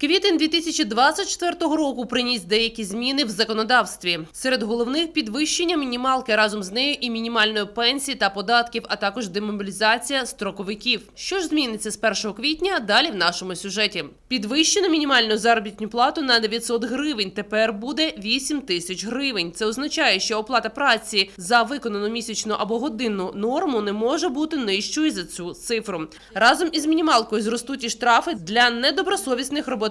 Квітень 2024 року приніс деякі зміни в законодавстві. Серед головних підвищення мінімалки разом з нею і мінімальної пенсії та податків, а також демобілізація строковиків. Що ж зміниться з 1 квітня? Далі в нашому сюжеті. Підвищено мінімальну заробітну плату на 900 гривень. Тепер буде 8 тисяч гривень. Це означає, що оплата праці за виконану місячну або годинну норму не може бути нижчою за цю цифру. Разом із мінімалкою зростуть і штрафи для недобросовісних роботодавців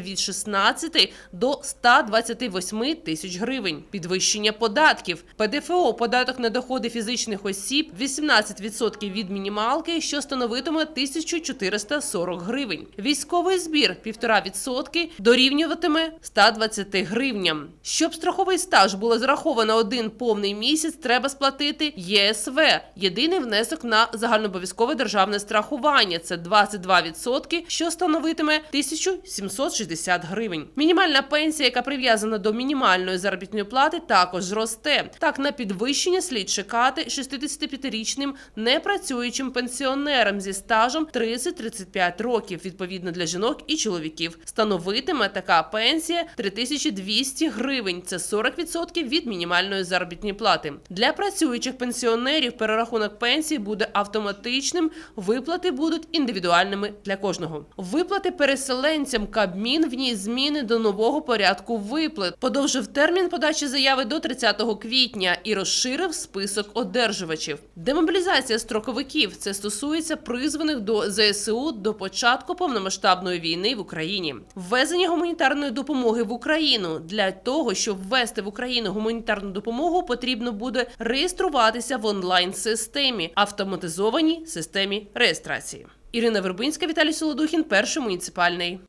від 16 до 128 тисяч гривень. Підвищення податків. ПДФО – податок на доходи фізичних осіб 18% від мінімалки, що становитиме 1440 гривень. Військовий збір 1,5% дорівнюватиме 120 гривням. Щоб страховий стаж було зараховано один повний місяць, треба сплатити ЄСВ – єдиний внесок на загальнообов'язкове державне страхування. Це 22%, що становитиме 1760 гривень. Мінімальна пенсія, яка прив'язана до мінімальної заробітної плати, також зросте. Так, на підвищення слід чекати 65-річним непрацюючим пенсіонерам зі стажем 30-35 років, відповідно для жінок і чоловіків. Становитиме така пенсія 3200 гривень. Це 40% від мінімальної заробітної плати. Для працюючих пенсіонерів перерахунок пенсії буде автоматичним. Виплати будуть індивідуальними для кожного. Виплати переселенцям Кабмін вніс зміни до нового порядку виплат, подовжив термін подачі заяви до 30 квітня і розширив список одержувачів. Демобілізація строковиків це стосується призваних до ЗСУ до початку повномасштабної війни в Україні. Ввезення гуманітарної допомоги в Україну для того, щоб ввести в Україну гуманітарну допомогу, потрібно буде реєструватися в онлайн системі автоматизованій системі реєстрації. Ірина Вербинська, Віталій Солодухін, перший муніципальний.